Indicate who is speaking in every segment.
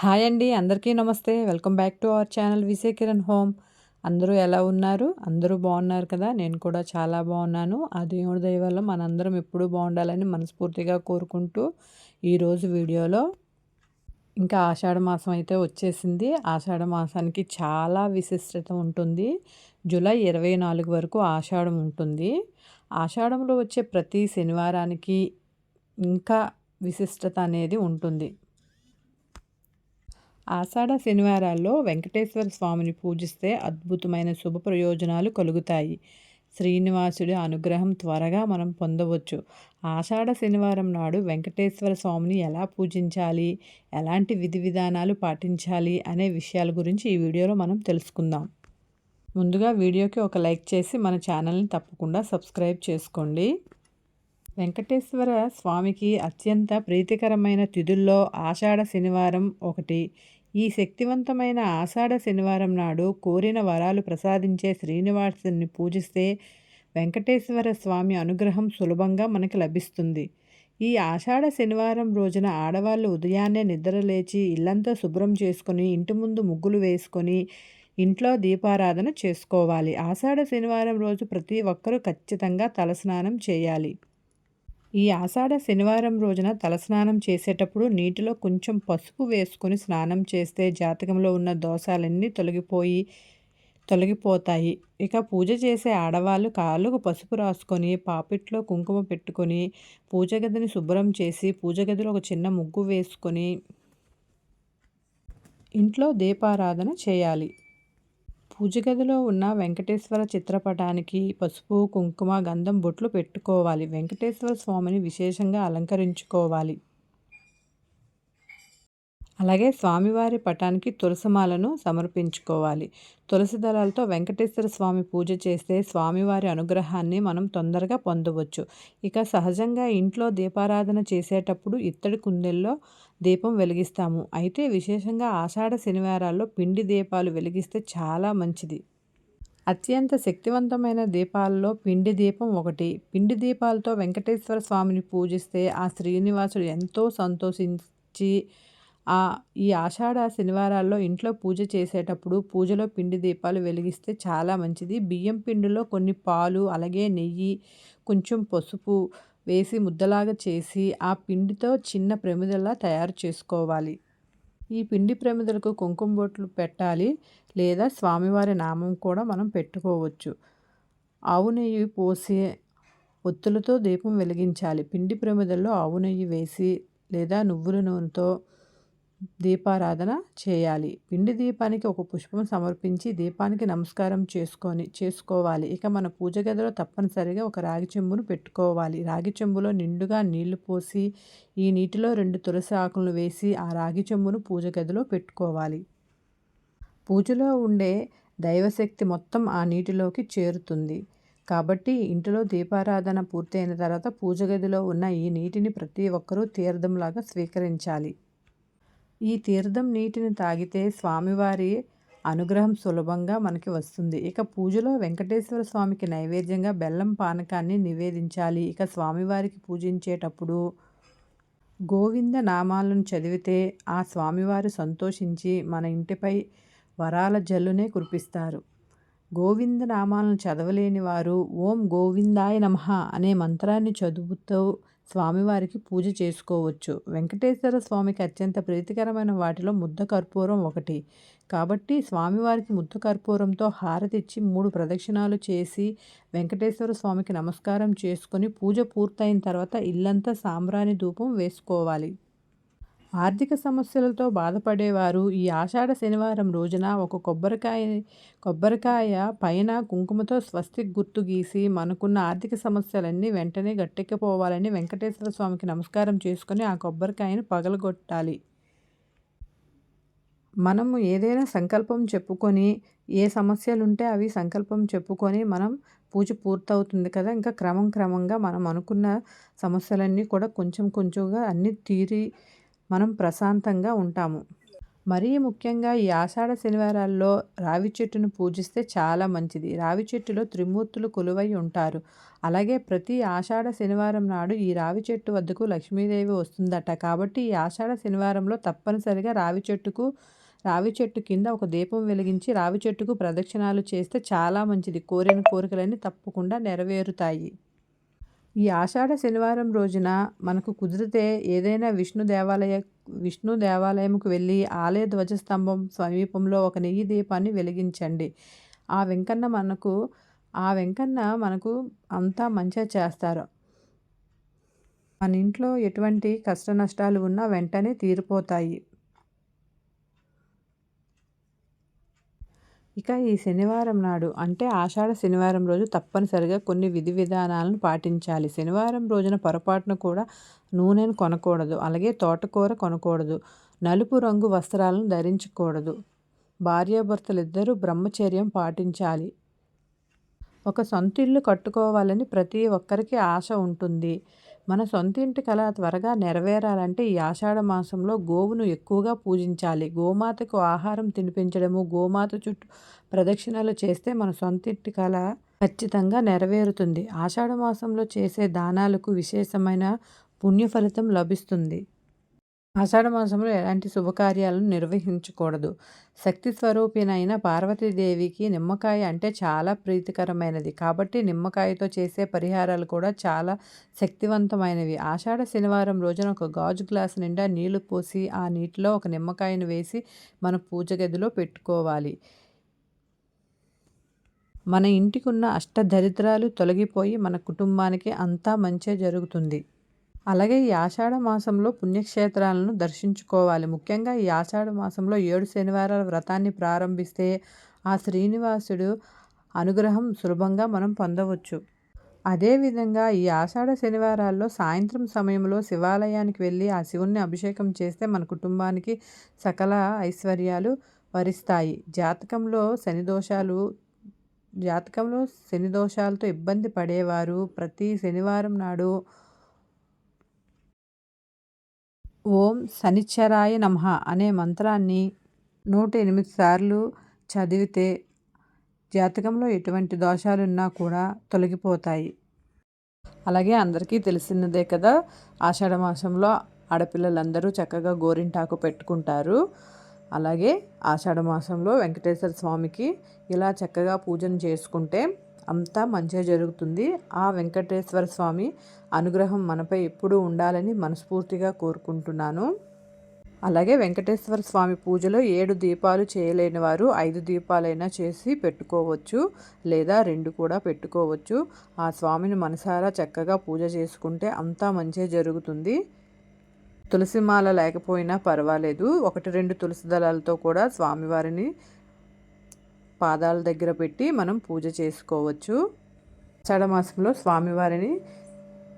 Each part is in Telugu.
Speaker 1: హాయ్ అండి అందరికీ నమస్తే. Welcome back to our channel Vijay Kiran home. అందరూ ఎలా ఉన్నారు? అందరూ బాగున్నారు కదా? నేను కూడా చాలా బాగున్నాను. ఆ దేవుడి దయ వల్ల మనందరం ఎప్పుడూ బాగుండాలని మనస్ఫూర్తిగా కోరుకుంటూ ఈరోజు వీడియోలో ఇంకా ఆషాఢ మాసం అయితే వచ్చేసింది. ఆషాఢ మాసానికి చాలా విశిష్టత ఉంటుంది. జూలై ఇరవై నాలుగు వరకు ఆషాఢం ఉంటుంది. ఆషాఢంలో వచ్చే ప్రతి శనివారానికి ఇంకా విశిష్టత అనేది ఉంటుంది. ఆషాఢ శనివారాల్లో వెంకటేశ్వర స్వామిని పూజిస్తే అద్భుతమైన శుభ ప్రయోజనాలు కలుగుతాయి. శ్రీనివాసుడి అనుగ్రహం త్వరగా మనం పొందవచ్చు. ఆషాఢ శనివారం నాడు వెంకటేశ్వర స్వామిని ఎలా పూజించాలి? ఎలాంటి విధి విధానాలు పాటించాలి? అనే విషయాల గురించి ఈ వీడియోలో మనం తెలుసుకుందాం. ముందుగా వీడియోకి ఒక లైక్ చేసి మన ఛానల్ని తప్పకుండా సబ్స్క్రైబ్ చేసుకోండి. వెంకటేశ్వర స్వామికి అత్యంత ప్రీతికరమైన తిథుల్లో ఆషాఢ శనివారం ఒకటి. ఈ శక్తివంతమైన ఆషాఢ శనివారం నాడు కోరిన వరాలు ప్రసాదించే శ్రీనివాసుని పూజిస్తే వెంకటేశ్వర స్వామి అనుగ్రహం సులభంగా మనకి లభిస్తుంది. ఈ ఆషాఢ శనివారం రోజున ఆడవాళ్ళు ఉదయాన్నే నిద్రలేచి ఇల్లంతా శుభ్రం చేసుకొని ఇంటి ముందు ముగ్గులు వేసుకొని ఇంట్లో దీపారాధన చేసుకోవాలి. ఆషాఢ శనివారం రోజు ప్రతి ఒక్కరూ ఖచ్చితంగా తలస్నానం చేయాలి. ఈ ఆషాఢ శనివారం రోజున తలస్నానం చేసేటప్పుడు నీటిలో కొంచెం పసుపు వేసుకొని స్నానం చేస్తే జాతకంలో ఉన్న దోషాలన్నీ తొలగిపోయి తొలగిపోతాయి. ఇక పూజ చేసే ఆడవాళ్ళు కాళ్ళకు పసుపు రాసుకొని పాపిట్లో కుంకుమ పెట్టుకొని పూజ గదిని శుభ్రం చేసి పూజ గదిలో ఒక చిన్న ముగ్గు వేసుకొని ఇంట్లో దీపారాధన చేయాలి. పూజ గదిలో ఉన్న వెంకటేశ్వర చిత్రపటానికి పసుపు కుంకుమ గంధం బొట్లు పెట్టుకోవాలి. వెంకటేశ్వర స్వామిని విశేషంగా అలంకరించుకోవాలి. అలాగే స్వామివారి పటానికి తులసిమాలను సమర్పించుకోవాలి. తులసి దళాలతో వెంకటేశ్వర స్వామి పూజ చేస్తే స్వామివారి అనుగ్రహాన్ని మనం తొందరగా పొందవచ్చు. ఇక సహజంగా ఇంట్లో దీపారాధన చేసేటప్పుడు ఇత్తడి కుందెల్లో దీపం వెలిగిస్తాము. అయితే విశేషంగా ఆషాఢ శనివారాల్లో పిండి దీపాలు వెలిగిస్తే చాలా మంచిది. అత్యంత శక్తివంతమైన దీపాలలో పిండి దీపం ఒకటి. పిండి దీపాలతో వెంకటేశ్వర స్వామిని పూజిస్తే ఆ శ్రీనివాసుడు ఎంతో సంతోషించి ఆ ఈ ఆషాఢ శనివారాల్లో ఇంట్లో పూజ చేసేటప్పుడు పూజలో పిండి దీపాలు వెలిగిస్తే చాలా మంచిది. బియ్యం పిండిలో కొన్ని పాలు అలాగే నెయ్యి కొంచెం పసుపు వేసి ముద్దలాగా చేసి ఆ పిండితో చిన్న ప్రమిదలా తయారు చేసుకోవాలి. ఈ పిండి ప్రమిదలకు కుంకుమ బొట్లు పెట్టాలి లేదా స్వామివారి నామం కూడా మనం పెట్టుకోవచ్చు. ఆవు నెయ్యి పోసి ఒత్తులతో దీపం వెలిగించాలి. పిండి ప్రమిదల్లో ఆవు నెయ్యి వేసి లేదా నువ్వుల నూనెతో దీపారాధన చేయాలి. పిండి దీపానికి ఒక పుష్పం సమర్పించి దీపానికి నమస్కారం చేసుకొని చేసుకోవాలి. ఇక మన పూజ గదిలో తప్పనిసరిగా ఒక రాగి చెంబును పెట్టుకోవాలి. రాగి చెంబులో నిండుగా నీళ్ళు పోసి ఈ నీటిలో రెండు తులసి ఆకులను వేసి ఆ రాగి చెంబును పూజ గదిలో పెట్టుకోవాలి. పూజలో ఉండే దైవశక్తి మొత్తం ఆ నీటిలోకి చేరుతుంది. కాబట్టి ఇంటిలో దీపారాధన పూర్తయిన తర్వాత పూజ గదిలో ఉన్న ఈ నీటిని ప్రతి ఒక్కరూ తీర్థంలాగా స్వీకరించాలి. ఈ తీర్థం నీటిని తాగితే స్వామివారి అనుగ్రహం సులభంగా మనకి వస్తుంది. ఇక పూజలో వెంకటేశ్వర స్వామికి నైవేద్యంగా బెల్లం పానకాన్ని నివేదించాలి. ఇక స్వామివారికి పూజించేటప్పుడు గోవింద నామాలను చదివితే ఆ స్వామివారు సంతోషించి మన ఇంటిపై వరాల జల్లునే కురిపిస్తారు. గోవింద నామాలను చదవలేని వారు ఓం గోవిందాయ నమ అనే మంత్రాన్ని చదువుతూ స్వామివారికి పూజ చేసుకోవచ్చు. వెంకటేశ్వర స్వామికి అత్యంత ప్రీతికరమైన వాటిలో ముద్ద కర్పూరం ఒకటి. కాబట్టి స్వామివారికి ముద్ద కర్పూరంతో హారతిచ్చి మూడు ప్రదక్షిణాలు చేసి వెంకటేశ్వర స్వామికి నమస్కారం చేసుకొని పూజ పూర్తయిన తర్వాత ఇల్లంతా సాంబ్రాణి ధూపం వేసుకోవాలి. ఆర్థిక సమస్యలతో బాధపడేవారు. ఈ ఆషాఢ శనివారం రోజున ఒక కొబ్బరికాయ కొబ్బరికాయ పైన కుంకుమతో స్వస్తి గుర్తు గీసి మనకున్న ఆర్థిక సమస్యలన్నీ వెంటనే గట్టెక్కిపోవాలని వెంకటేశ్వర స్వామికి నమస్కారం చేసుకొని ఆ కొబ్బరికాయను పగలగొట్టాలి. మనము ఏదైనా సంకల్పం చెప్పుకొని ఏ సమస్యలుంటే అవి సంకల్పం చెప్పుకొని మనం పూజ పూర్తవుతుంది కదా ఇంకా క్రమం క్రమంగా మనం అనుకున్న సమస్యలన్నీ కూడా కొంచెం కొంచెంగా అన్నీ తీరి మనం ప్రశాంతంగా ఉంటాము. మరీ ముఖ్యంగా ఈ ఆషాఢ శనివారాల్లో రావి చెట్టును పూజిస్తే చాలా మంచిది. రావి చెట్టులో త్రిమూర్తులు కొలువై ఉంటారు. అలాగే ప్రతి ఆషాఢ శనివారం నాడు ఈ రావి చెట్టు వద్దకు లక్ష్మీదేవి వస్తుందట. కాబట్టి ఈ ఆషాఢ శనివారంలో తప్పనిసరిగా రావి చెట్టుకు రావి చెట్టు కింద ఒక దీపం వెలిగించి రావి చెట్టుకు ప్రదక్షిణాలు చేస్తే చాలా మంచిది. కోరిన కోరికలన్నీ తప్పకుండా నెరవేరుతాయి. ఈ ఆషాఢ శనివారం రోజున మనకు కుదిరితే ఏదైనా విష్ణు దేవాలయ విష్ణు దేవాలయంకు వెళ్ళి ఆలయ ధ్వజస్తంభం సమీపంలో ఒక నెయ్యి దీపాన్ని వెలిగించండి. ఆ వెంకన్న మనకు ఆ వెంకన్న మనకు అంతా మంచిగా చేస్తారు. మన ఇంట్లో ఎటువంటి కష్ట నష్టాలు ఉన్నా వెంటనే తీరిపోతాయి. ఇక ఈ శనివారం నాడు అంటే ఆషాఢ శనివారం రోజు తప్పనిసరిగా కొన్ని విధి విధానాలను పాటించాలి. శనివారం రోజున పొరపాటున కూడా నూనెను కొనకూడదు. అలాగే తోటకూర కొనకూడదు. నలుపు రంగు వస్త్రాలను ధరించకూడదు. భార్యాభర్తలు ఇద్దరూ బ్రహ్మచర్యం పాటించాలి. ఒక సొంత ఇల్లు కట్టుకోవాలని ప్రతి ఒక్కరికి ఆశ ఉంటుంది. మన సొంత ఇంటి కళ త్వరగా నెరవేరాలంటే ఈ ఆషాఢ మాసంలో గోవును ఎక్కువగా పూజించాలి. గోమాతకు ఆహారం తినిపించడము గోమాత చుట్టూ ప్రదక్షిణలు చేస్తే మన సొంత ఇంటి కళ ఖచ్చితంగా నెరవేరుతుంది. ఆషాఢ మాసంలో చేసే దానాలకు విశేషమైన పుణ్య ఫలితం లభిస్తుంది. ఆషాఢ మాసంలో ఎలాంటి శుభకార్యాలను నిర్వహించకూడదు. శక్తి స్వరూపినైన పార్వతీదేవికి నిమ్మకాయ అంటే చాలా ప్రీతికరమైనది. కాబట్టి నిమ్మకాయతో చేసే పరిహారాలు కూడా చాలా శక్తివంతమైనవి. ఆషాఢ శనివారం రోజున ఒక గాజు గ్లాస్ నిండా నీళ్ళు పోసి ఆ నీటిలో ఒక నిమ్మకాయను వేసి మన పూజ గదిలో పెట్టుకోవాలి. మన ఇంటికి ఉన్న అష్టదరిద్రాలు తొలగిపోయి మన కుటుంబానికి అంతా మంచే జరుగుతుంది. అలాగే ఈ ఆషాఢ మాసంలో పుణ్యక్షేత్రాలను దర్శించుకోవాలి. ముఖ్యంగా ఈ ఆషాఢ మాసంలో ఏడు శనివారాల వ్రతాన్ని ప్రారంభిస్తే ఆ శ్రీనివాసుడు అనుగ్రహం సులభంగా మనం పొందవచ్చు. అదేవిధంగా ఈ ఆషాఢ శనివారాల్లో సాయంత్రం సమయంలో శివాలయానికి వెళ్ళి ఆ శివుణ్ణి అభిషేకం చేస్తే మన కుటుంబానికి సకల ఐశ్వర్యాలు వరిస్తాయి. జాతకంలో శని దోషాలు జాతకంలో శని దోషాలతో ఇబ్బంది పడేవారు ప్రతి శనివారం నాడు ఓం శనిచ్చరాయ నమ అనే మంత్రాన్ని నూట ఎనిమిది సార్లు చదివితే జాతకంలో ఎటువంటి దోషాలున్నా కూడా తొలగిపోతాయి. అలాగే అందరికీ తెలిసినదే కదా ఆషాఢ మాసంలో ఆడపిల్లలందరూ చక్కగా గోరింటాకు పెట్టుకుంటారు. అలాగే ఆషాఢ మాసంలో వెంకటేశ్వర స్వామికి ఇలా చక్కగా పూజను చేసుకుంటే అంతా మంచిగా జరుగుతుంది. ఆ వెంకటేశ్వర స్వామి అనుగ్రహం మనపై ఎప్పుడూ ఉండాలని మనస్ఫూర్తిగా కోరుకుంటున్నాను. అలాగే వెంకటేశ్వర స్వామి పూజలో ఏడు దీపాలు చేయలేని వారు ఐదు దీపాలైనా చేసి పెట్టుకోవచ్చు లేదా రెండు కూడా పెట్టుకోవచ్చు. ఆ స్వామిని మనసారా చక్కగా పూజ చేసుకుంటే అంతా మంచిగా జరుగుతుంది. తులసిమాల లేకపోయినా పర్వాలేదు. ఒకటి రెండు తులసి దళాలతో కూడా స్వామివారిని పాదాల దగ్గర పెట్టి మనం పూజ చేసుకోవచ్చు. చడమాసంలో స్వామివారిని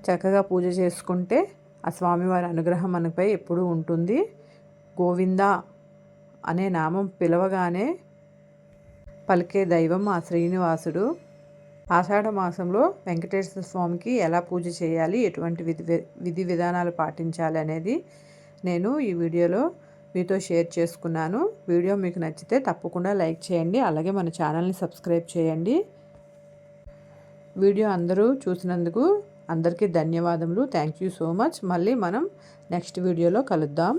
Speaker 1: చక్కగా పూజ చేసుకుంటే ఆ స్వామివారి అనుగ్రహం మనపై ఎప్పుడూ ఉంటుంది. గోవింద అనే నామం పిలవగానే పలికే దైవం ఆ శ్రీనివాసుడు. ఆషాఢ మాసంలో వెంకటేశ్వర స్వామికి ఎలా పూజ చేయాలి ఎటువంటి విధి విధి విధానాలు పాటించాలి అనేది నేను ఈ వీడియోలో మీతో షేర్ చేసుకున్నాను. వీడియో మీకు నచ్చితే తప్పకుండా లైక్ చేయండి. అలాగే మన ఛానల్ని సబ్స్క్రైబ్ చేయండి. వీడియో అందరూ చూసినందుకు అందరికీ ధన్యవాదములు. Thank you so much. మళ్ళీ మనం నెక్స్ట్ వీడియోలో కలుద్దాం.